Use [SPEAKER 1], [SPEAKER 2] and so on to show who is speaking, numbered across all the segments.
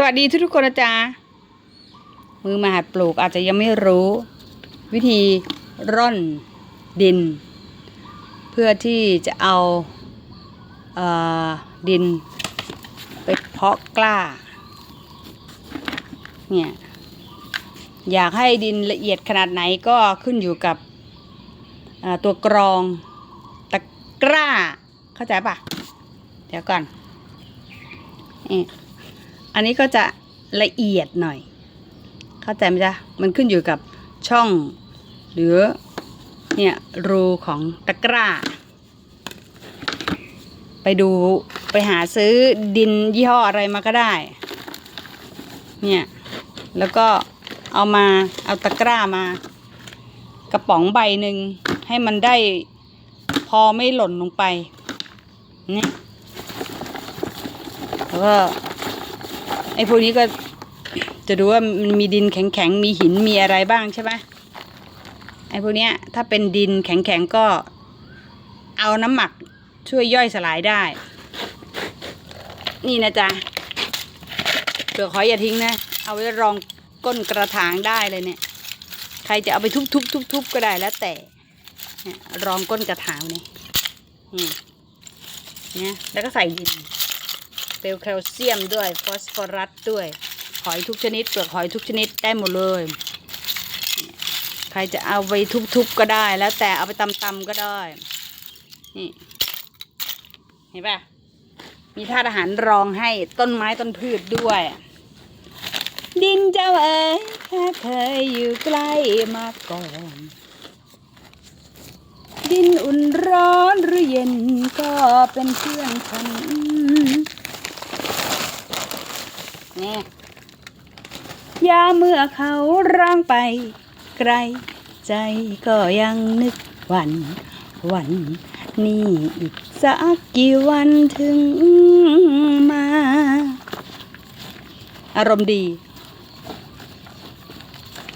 [SPEAKER 1] สวัสดีทุกทุกๆคนนะจ๊ะมือมาหัดปลูกอาจจะยังไม่รู้ วิธีร่อนดิน เพื่อที่จะเอาเออดินไปเพาะกล้าเนี่ยอยากให้ดินละเอียดขนาดไหนก็ขึ้นอยู่กับตัวกรองตะกร้า เข้าใจปะเดี๋ยวก่อนนี่ อันนี้ก็จะละเอียดหน่อย เข้าใจไหมจ๊ะ มันขึ้นอยู่กับช่อง หรือเนี่ยรูของตะกร้า ไปดูไปหาซื้อดินยี่ห้ออะไรมาก็ได้ เนี่ย แล้วก็เอามาเอาตะกร้ามากระป๋องใบหนึ่งให้มันได้พอไม่หล่นลงไปเนี่ยแล้วก็ ไอ้พวกนี้ก็จะดูว่ามันมีดินแข็งๆ มีหินมีอะไรบ้างใช่ไหมไอ้พวกเนี้ยถ้าเป็นดินแข็งๆ ก็เอาน้ำหมักช่วยย่อยสลายได้ นี่นะจ๊ะเปลือกหอยอย่าทิ้งนะ เอาไว้รองก้นกระถางได้เลยเนี่ย ใครจะเอาไปทุบๆๆก็ได้แล้วแต่เนี่ยรองก้นกระถางนี่นี่เนี่ยแล้วก็ใส่ดิน เปลวแคลเซียมด้วยฟอสฟอรัสด้วย หอยทุกชนิดเปลือกหอยทุกชนิดได้หมดเลยเนี่ยใครจะเอาไปทุบๆก็ได้ แล้วแต่เอาไปตำๆก็ได้ นี่เห็นปะมีธาตุอาหารรองให้ต้นไม้ต้นพืชด้วย ดินเจ้าเอ๋ยถ้าเคยอยู่ใกล้มาก่อนดินอุ่นร้อนหรือเย็นก็เป็นเพื่อนฉัน นี่ยาเมื่อเขาร่างไป ไกล ใจก็ยังนึกวัน วันนี่อีกสักกี่วันถึงมา อารมณ์ดี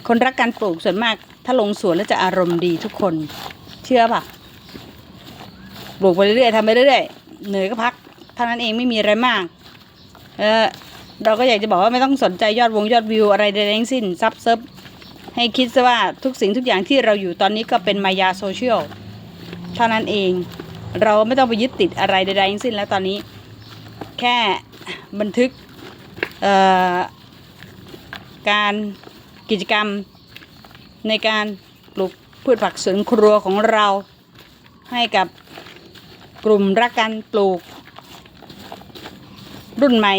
[SPEAKER 1] คนรักการปลูกส่วนมาก ถ้าลงสวนแล้วจะอารมณ์ดีทุกคน เชื่อปะปลูกไปเรื่อยๆทำไปเรื่อยๆเหนื่อยก็พักเท่านั้นเองไม่มีอะไรมาก เออ เราก็อยากจะบอกว่าไม่ต้องสนใจยอดวงยอดวิวอะไรใดๆทั้งสิ้นซับเซิบให้คิดซะว่าทุกสิ่งทุกอย่างที่เราอยู่ตอนนี้ก็เป็นมายาโซเชียลเท่านั้นเอง เราไม่ต้องไปยึดติดอะไรใดๆทั้งสิ้นแล้วตอนนี้ แค่บันทึกการกิจกรรมในการปลูกพืชผักสวนครัวของเรา ให้กับกลุ่มรักการปลูก รุ่นใหม่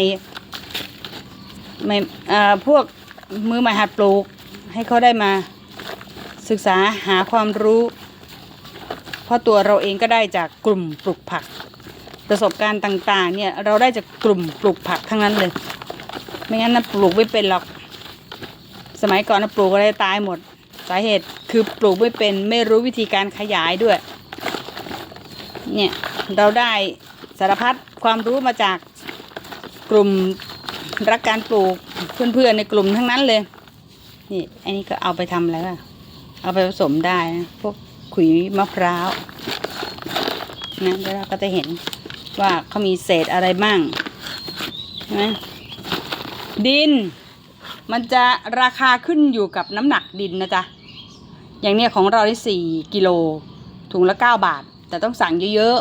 [SPEAKER 1] ไม่พวกมือใหม่หัดปลูก ให้เขาได้มาศึกษาหาความรู้ เพราะตัวเราเองก็ได้จากกลุ่มปลูกผัก ประสบการณ์ต่างๆ เนี่ยเราได้จากกลุ่มปลูกผักทั้งนั้นเลย ไม่งั้นนะปลูกไม่เป็นหรอก สมัยก่อนนะปลูกอะไรตายหมด สาเหตุคือปลูกไม่เป็นไม่รู้วิธีการขยายด้วย เนี่ยเราได้สารพัดความรู้มาจากกลุ่ม รักการปลูกเพื่อนๆในกลุ่มทั้งนั้นเลย นี่อันนี้ก็เอาไปทำอะไรอะเอาไปผสมได้นะพวกขุยมะพร้าวนะแล้วเราก็จะเห็นว่าเขามีเศษอะไรบ้างใช่ไหมดิน มันจะราคาขึ้นอยู่กับน้ำหนักดินนะจ๊ะ อย่างเนี้ยของเราได้สี่กิโลถุงละเก้าบาท แต่ต้องสั่งเยอะ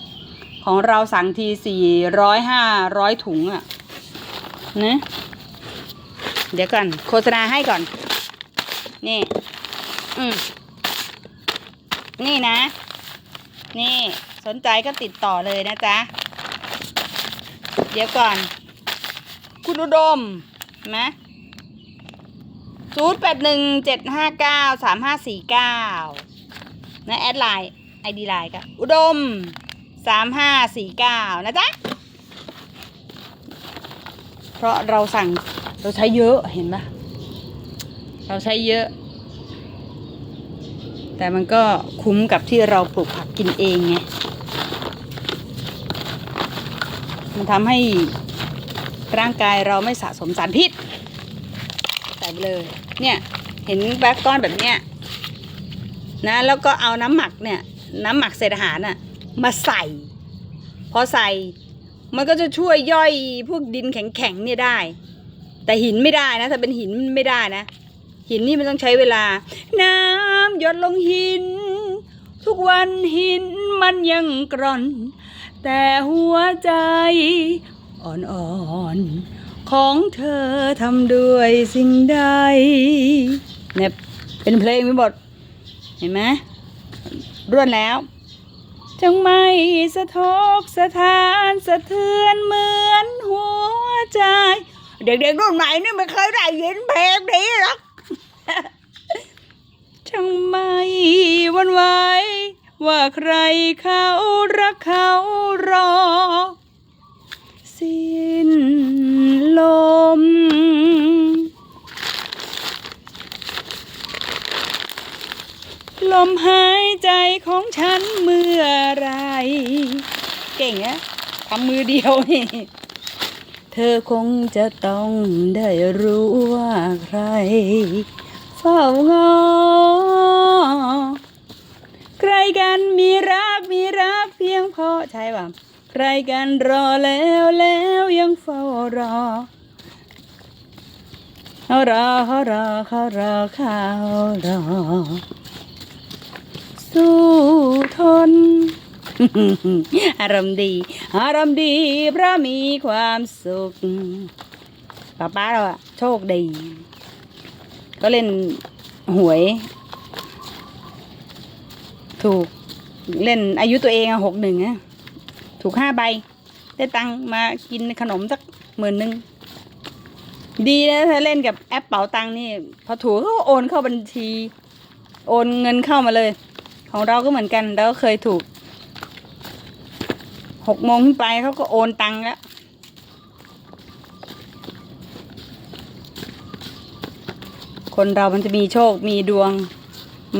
[SPEAKER 1] ๆ ของเราสั่งทีสี่ร้อยห้าร้อยถุงอะ นะเดี๋ยวก่อน โฆษณาให้ก่อน นี่ อืมนี่นะ นี่สนใจก็ติดต่อเลยนะจ๊ะ เดี๋ยวก่อน คุณอุดมนไหมศูนย์แปดหนึ่งเจ็ดห้าเก้าสามห้าสี่เก้านะแอดไลน์ไอดีไลน์ก็อุดมสามห้าสี่เก้านะจ๊ะ เพราะเราสั่งเราใช้เยอะเห็นปะเราใช้เยอะ แต่มันก็คุ้มกับที่เราปลูกผักกินเองไงมันทำให้ร่างกายเราไม่สะสมสารพิษใส่ไปเลย เนี่ยเห็นแบล็กก้อนแบบเนี้ยนะแล้วก็เอาน้ำหมักเนี่ย น้ำหมักเศษอาหารน่ะมาใส่ พอใส่ มันก็จะช่วยย่อยพวกดินแข็งๆเนี่ยได้ แต่หินไม่ได้นะ ถ้าเป็นหินไม่ได้นะ หินนี่มันต้องใช้เวลา น้ำหยดลงหิน ทุกวันหินมันยังกร่อน แต่หัวใจอ่อนๆของเธอทำด้วยสิ่งใดเนี่ยเป็นเพลงไม่หมดเห็นไหมรวนแล้ว จงไม่สะทกสะทานสะเทือนเหมือนหัวใจ เด็กๆรุ่นใหม่นี่ไม่เคยได้ยินเพลงนี้หรอกจังไม่หวันไหวว่าใครเขารักเขารอ ของฉันเมื่อไร เก่งอะทำมือเดียวนี่เธอคงจะต้องได้รู้ว่าใคร เฝ้างอใครกันมีรักมีรักเพียงพอใช่ป่ะใครกันรอแล้วแล้วยังเฝ้ารอเขารอเขารอเขารอเขารอ สู้ทน อารมณ์ดี อารมณ์ดีเพราะมีความสุขป้าป้าเราอะโชคดี ก็เล่นหวย ถูกเล่นอายุตัวเองอะหกหนึ่งอะถูกห้าใบ ได้ตังค์มากินขนมสักหมื่นหนึ่งดีนะถ้าเล่นกับแอปเป๋าตังค์นี่ พอถูกก็โอนเข้าบัญชี โอนเงินเข้ามาเลย ของเราก็เหมือนกันเราก็เคยถูกหกโมงขึ้นไปเขาก็โอนตังค์แล้วคนเรามันจะมีโชคมีดวง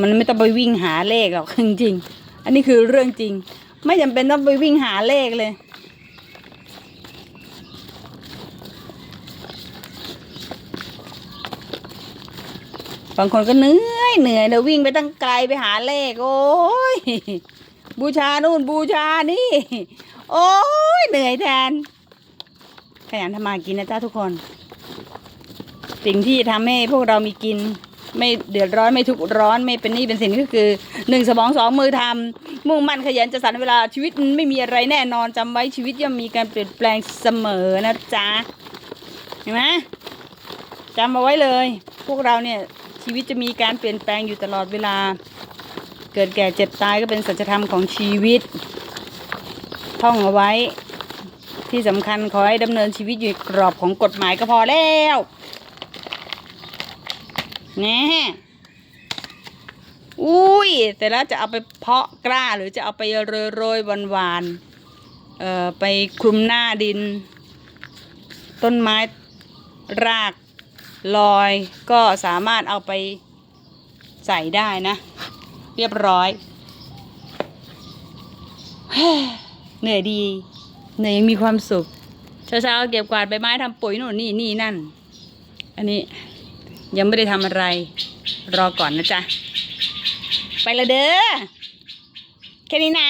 [SPEAKER 1] มันไม่ต้องไปวิ่งหาเลขหรอกจริงๆอันนี้คือเรื่องจริง ไม่จำเป็นต้องไปวิ่งหาเลขเลย บางคนก็เหนื่อ ยเหนื่อยเลยวิ่งไปตั้งไกลไปหาเลขโอ้ยบูชานู่นบูชานี่ โอ้ยเหนื่อยแทนขยันทำมากินนะจ้าทุกคน สิ่งที่ทำให้พวกเรามีกิน ไม่เดือดร้อนไม่ทุกข์ร้อนไม่เป็นหนี้เป็นสินก็คือหนึ่งสมองสองมือทำมุ่งมั่นขยันจะสรรเวลาชีวิตไม่มีอะไรแน่นอนจำไว้ชีวิตย่อมมีการเปลี่ยนแปลงเสมอนะจ๊ะเห็นไหมจำเอาไว้เลย พวกเราเนี่ย ชีวิตจะมีการเปลี่ยนแปลงอยู่ตลอดเวลา เกิดแก่เจ็บตายก็เป็นสัจธรรมของชีวิต ท่องเอาไว้ที่สำคัญขอให้ดำเนินชีวิตอยู่กรอบของกฎหมายก็พอแล้วแน่อุ้ย แต่แล้วจะเอาไปเพาะกล้าหรือจะเอาไปโรยโรยๆหวานๆเอ่อไปคลุมหน้าดิน ต้นไม้ราก ลอยก็สามารถเอาไปใส่ได้นะ เรียบร้อยเหนื่อยดีเหนื่อยยังมีความสุขเช้าๆเก็บกวาดใบไม้ทำปุ๋ยโน่นนี่นี่นั่น อันนี้ยังไม่ได้ทำอะไร รอก่อนนะจ๊ะ ไปละเด้อแค่นี้นะ